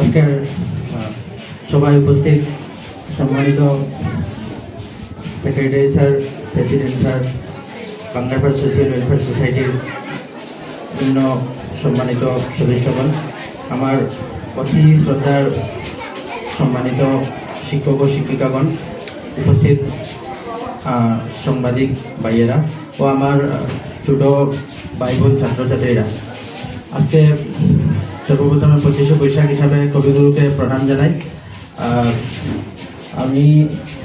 আজকের সভায় উপস্থিত সম্মানিত secretary sir president sir Banglapar social welfare সোসাইটির বিভিন্ন সম্মানিত সদস্যগণ, আমার অতি শ্রদ্ধার সম্মানিত শিক্ষক ও শিক্ষিকাগণ, উপস্থিত সাংবাদিক ভাইয়েরা ও আমার ছোট ভাই ছাত্রছাত্রীরা। আজকে সর্বপ্রথমে পঁচিশে বৈশাখ হিসাবে কবিগুরুকে প্রণাম জানাই। আমি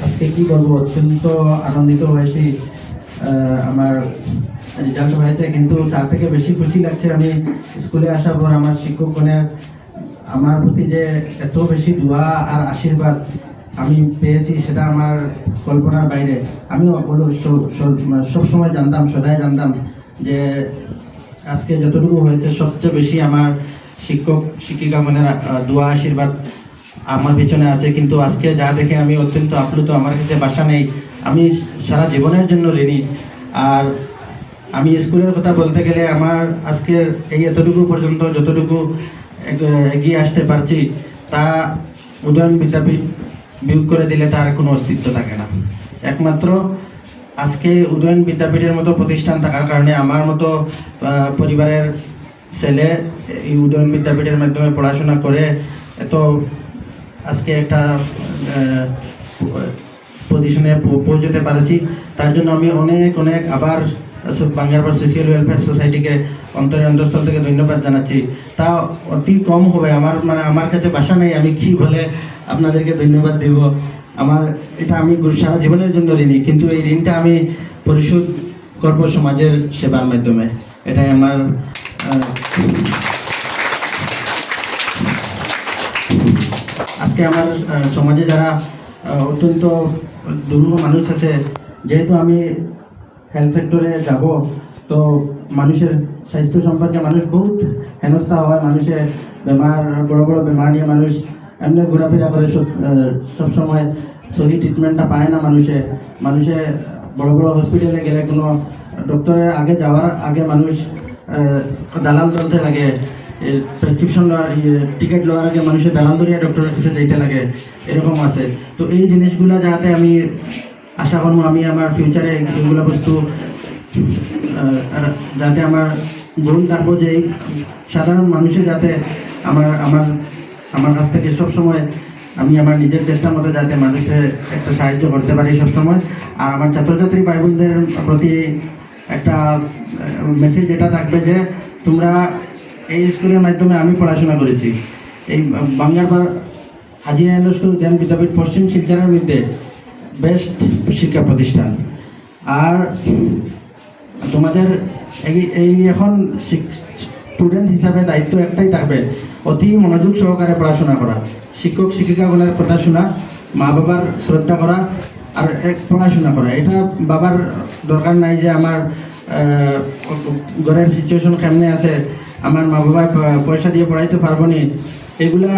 আজকে কি বলব, অত্যন্ত আনন্দিত হয়েছি। আমার রেজাল্ট হয়েছে, কিন্তু তার থেকে বেশি খুশি লাগছে আমি স্কুলে আসার পর আমার শিক্ষকগণের আমার প্রতি যে এত বেশি দোয়া আর আশীর্বাদ আমি পেয়েছি, সেটা আমার কল্পনার বাইরে। বলো সব সময় জানতাম, সদাই জানতাম যে আজকে যতটুকু হয়েছে, সবচেয়ে বেশি আমার শিক্ষক, শিক্ষিকা মনের দোয়া, আশীর্বাদ আমার পিছনে আছে। কিন্তু আজকে যা দেখে আমি অত্যন্ত আপ্লুত। আমার কাছে বাসা নেই। আমি সারা জীবনের জন্য ঋণী। আর আমি স্কুলের কথা বলতে গেলে আমার আজকে এই এতটুকু পর্যন্ত যতটুকু এগিয়ে আসতে পারছি, তা উদয়ন বিদ্যাপীঠ বিয়োগ করে দিলে তার কোনো অস্তিত্ব থাকে না। একমাত্র আজকে উদয়ন বিদ্যাপীঠের মতো প্রতিষ্ঠান থাকার কারণে আমার মতো পরিবারের ছেলে এই উদয়ন বিদ্যাপীঠের মাধ্যমে পড়াশোনা করে, এত আজকে একটা পজিশনে পৌঁছতে পারছি। তার জন্য আমি অনেক অনেক আবার বাংলার সোশিয়াল ওয়েলফেয়ার সোসাইটিকে অন্তরের অন্তঃস্থল থেকে ধন্যবাদ জানাচ্ছি। তা অতি কম হবে, আমার মানে আমার কাছে বাসা নেই, আমি কি বলে আপনাদেরকে ধন্যবাদ দেব? আমার এটা আমি সারা জীবনের জন্য ঋণী, কিন্তু এই ঋণটা আমি পরিশোধ করব সমাজের সেবার মাধ্যমে। এটাই আমার আজকে আমার সমাজে যারা অত্যন্ত দুর্বল মানুষ আছে, যেহেতু আমি হেলথ সেক্টরে যাব, তো মানুষের স্বাস্থ্য সম্পর্কে মানুষ বহুত হেনস্থা হয় মানুষের বেমার, বড় বড় বেমার নিয়ে মানুষ এমনি ঘোরাফেরা করে, সব- সবসময় সহি ট্রিটমেন্টটা পায় না মানুষে। মানুষে বড় বড় হসপিটালে গেলে কোনো ডক্টরের আগে যাওয়ার আগে মানুষ দালাল চলতে লাগে প্রেসক্রিপশন টিকিট লওয়ার আগে মানুষের দালাল ধরিয়া ডক্টরের কাছে যাইতে লাগে, এরকম আছে। তো এই জিনিসগুলো যাতে আমি আশা করব, আমি আমার ফিউচারে এগুলো বস্তু যাতে আমার গুণ থাকব যে সাধারণ মানুষের যাতে আমার আমার আমার কাছ থেকে সব সময় আমি আমার নিজের চেষ্টা মতো যাতে মানুষের একটা সাহায্য করতে পারি সব সময় আর আমার ছাত্রছাত্রী ভাই বোনদের প্রতি একটা মেসেজ যেটা থাকবে যে তোমরা এই স্কুলের মাধ্যমে আমি পড়াশোনা করেছি। এই বাংলার হাজি আইল স্কুল, জ্ঞান বিদ্যাপীঠ, পশ্চিম শিলচরের মধ্যে বেস্ট শিক্ষা প্রতিষ্ঠান। আর তোমাদের এই এই এখন স্টুডেন্ট হিসাবে দায়িত্ব একটাই থাকবে, অতি মনোযোগ সহকারে পড়াশোনা করা। শিক্ষক শিক্ষিকাগুলোর কথা শোনা মা বাবার শ্রদ্ধা করা আর এক পড়াশোনা করা। এটা বাবার দরকার নাই যে আমার ঘরের সিচুয়েশন কেমনে আছে, আমার মা বাবা পয়সা দিয়ে পড়াইতে পারব নি, এগুলা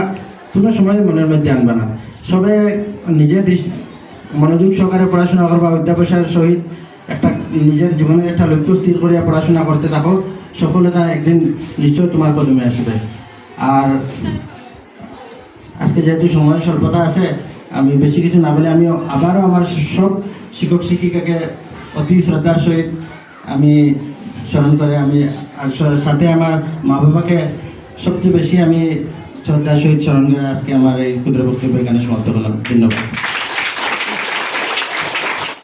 কোনো সময় মনের মধ্যে আনবে না। সবে নিজে মনোযোগ সহকারে পড়াশোনা করবা অধ্যাপসার সহিত একটা নিজের জীবনের একটা লক্ষ্য স্থির করিয়া পড়াশোনা করতে থাকো, সফলতা একদিন নিশ্চয় তোমার কদমে আসবে। আর আজকে যেহেতু সময় স্বল্পতা আছে আমি বেশি কিছু না বলে আমি আবারও আমার সব শিক্ষক, শিক্ষিকাকে অতি শ্রদ্ধার সহিত আমি স্মরণ করে আমি সাথে আমার মা বাবাকে সবচেয়ে বেশি আমি শ্রদ্ধার সহিত স্মরণ করে আজকে আমার এই ক্ষুদ্র বক্তব্য এখানে সমাপ্ত করলাম। ধন্যবাদ।